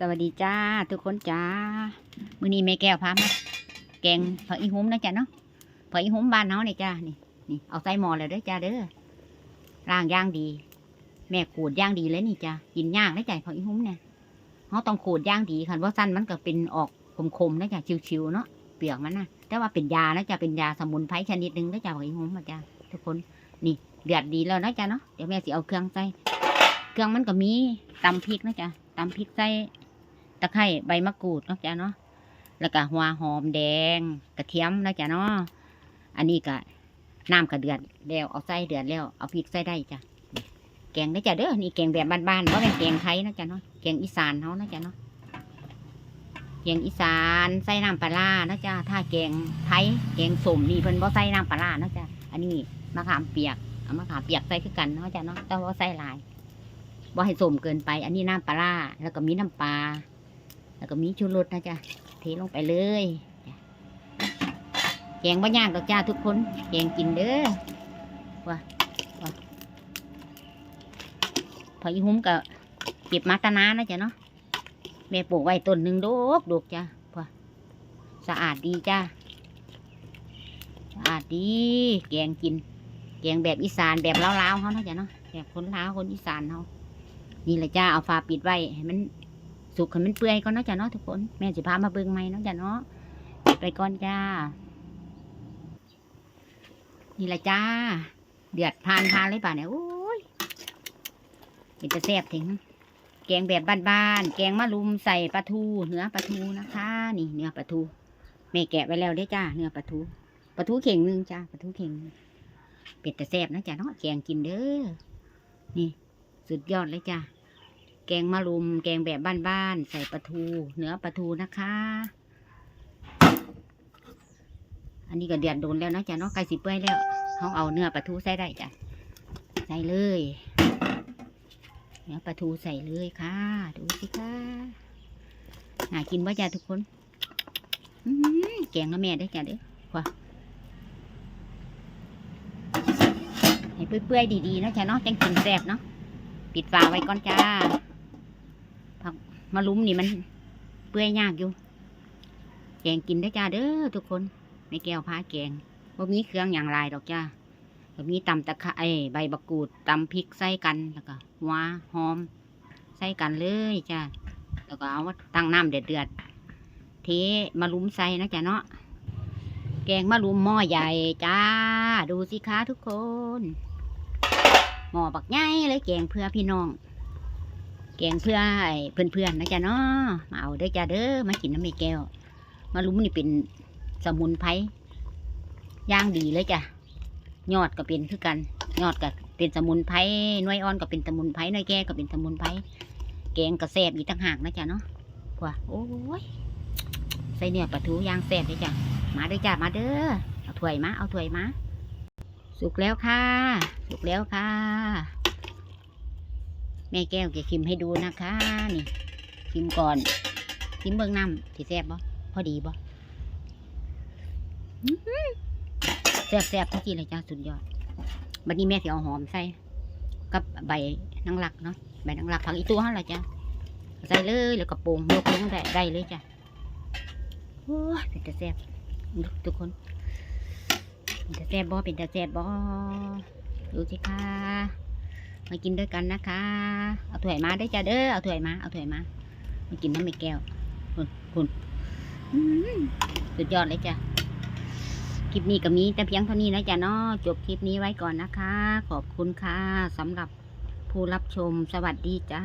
สวัสดีจ้าทุกคนจ้า มื้อนี้แม่แก้วพามาแกงผักอีหุ้มนะจ้ะเนาะผักอีหุ้มบ้านเฮาเนี่ยจ้านี่นี่เอาใส่หม้อเลยด้อจ้าเด้อล้างย่างดี แม่ขูดย่างดีเลยนี่จ้ากินย่างได้จ้ะผักอีหุ้มเนี่ยเฮาต้องขูดย่างดีคันว่าสั้นมันก็เป็นออกคมๆนะจ้ะชิวๆเนาะเปลือกมันนะแต่ว่าเป็นยานะจ้ะเป็นยาสมุนไพรชนิดหนึ่งนะจ้ะผักอีหุ้มนะจ้าทุกคนนี่เดือดดีแล้วนะจ้ะเนาะเดี๋ยวแม่สิเอาเครื่องใส่เครื่องมันก็มีตำพริกนะจ้ะตำพริกใส่ะไคร้ใบมะกรูดเนาะจ้ะเนาะแล้วก็หัวหอมแดงกระเทียมเนาะจ้ะเนาะอันนี้ก็น้ำกระเดือดแล้วเอาใส่เดือดแล้วเอาพริกใส่ได้จ้ะแกงได้จ้ะเด้อนี่แกงแบบบ้านๆเพราะเป็นแกงไทยเนาะจ้ะเนาะแกงอีสานเขาเนาะจ้ะเนาะแกงอีสานใส่น้ำปลาเนาะจ้ะถ้าแกงไทยแกงสมนี่เพิ่นบ่ใส่น้ำปลาเนาะจ้ะอันนี้มะขามเปียกเอามะขามเปียกใส่คือกันเนาะจ้ะเนาะแต่ว่าใส่ลายบ่ให้สมเกินไป อันนี้น้ำปลาแล้วก็มีน้ำปลา แล้วก็มีชูรสนะจ๊ะเทลงไปเลยแกงบ่ยากดอกจ้าทุกคนแกงกินเด้อว่าว่าพออีหุ้มก็เก็บมาตนานะจ๊ะเนาะแม่ปลูกไว้ต้นหนึ่งดกดกจ้ะว่าสะอาดดีจ้าสะอาดดี แกงกิน แกงแบบอีสานแบบลาวๆเขานะจ๊ะเนาะแบบคนลาวคนอีสานเขานี่แหละจ้าเอาฝาปิดไว้ให้มัน สุกให้มันเปื่อยก่อนเนาะจ้ะเนาะทุกคน แม่สิพามาเบิ่งใหม่เนาะจ้ะเนาะไปก่อนจ้า นี่แหละจ้า เดือดทานทานเลยป่ะเนี่ยโอ้ยเป็นจะแซ่บถึงแกงแบบบ้านๆ แกงมะรุมใส่ปลาทู เนื้อปลาทูนะคะ นี่เนื้อปลาทูแม่แกะไว้แล้วเด้จ้า เนื้อปลาทูปลาทูเข่งหนึงจ้าปลาทูเข่งเป็ดจะแซ่บนะจ้ะเนาะแกงกินเด้อ นี่ สุดยอดเลยจ้า แกงมะรุม แกงแบบบ้านๆ ใส่ปลาทู เนื้อปลาทูนะคะ อันนี้ก็เดือดโดนแล้วนะจ๊ะเนาะไก่สิเปื่อยแล้วเขาเอาเนื้อปลาทูใส่ได้จ้ะ ใส่เลย เนื้อปลาทูใส่เลยค่ะ ดูสิค่ะหากินว่าจ้ะทุกคนแกงแล้วแม่ได้จ้ะเด้อว้าให้เปื่อยๆดีๆนะจ๊ะเนาะจังกินแซ่บเนาะปิดฝาไว้ก่อนจ้า มะลุมนี่มันเปื่อยยากอยู่ แกงกินได้จ้าเด้อทุกคนไม่แก้วพาแกงบ่มีเครื่องอย่างไรดอกจ้าก็มีตำตะไคร้ใบบักกูดตำพริกใส่กันแล้วก็หัวหอม ใส่กันเลยจ้าแล้วก็เอาตั้งน้ำเดือดเดือดเทมะลุมใส่นะจ้าเนาะแกงมะลุมหม้อใหญ่จ้า ดูสิคะทุกคน หม้อบักใหญ่เลยแกงเพื่อพี่น้อง แกงเพื่อไอ้เพื่อนๆนะจ๊ะเนาะมาเอาเด้อจ้าเด้อมากินน้ำมีแก้วมาลุ้มนี่เป็นสมุนไพรย่างดีเลยจ้ะยอดก็เป็นคือกันยอดก็เป็นสมุนไพรน่วยอ่อนก็เป็นสมุนไพรน่วยแก่ก็เป็นสมุนไพรแกงก็แซบอีกต่างหากนะจ๊ะเนาะว้าโอ้ยใส่เนื้อปลาทูย่างแซ่บเลยจ้ะมาเด้อจ้ามาเด้อเอาถ้วยมาเอาถ้วยมาสุกแล้วค่ะ สุกแล้วค่ะ แม่แก้วจะชิมให้ดูนะคะ นี่ชิมก่อนชิมเบื้องน้ำที่แซ่บบ่พอดีบ่แซ่บแซ่บทุกทีเลยจ้าสุดยอดบัดนี้แม่สิเอาหอมใส่กับใบนางหลักเนาะใบนางหลักผักอีตัวหั่นล่ะจ้าใส่เลยแล้วก็ปรุงยกลงได้ได้เลยจ้ะโอ้เป็นแต่แซ่บทุกคนเป็นตาแซ่บบ่เป็นตาแซ่บบ่ดูสิค่ะ มากินด้วยกันนะคะ เอาถ้วยมาได้จ้าเด้อ เอาถ้วยมา เอาถ้วยมา มากินน้ำไม่แก้ว คุณคุณสุดยอดเลยจ้ะ คลิปนี้ก็มีแต่เพียงเท่านี้นะจ้ะเนาะ จบคลิปนี้ไว้ก่อนนะคะ ขอบคุณค่ะสำหรับผู้รับชม สวัสดีจ้า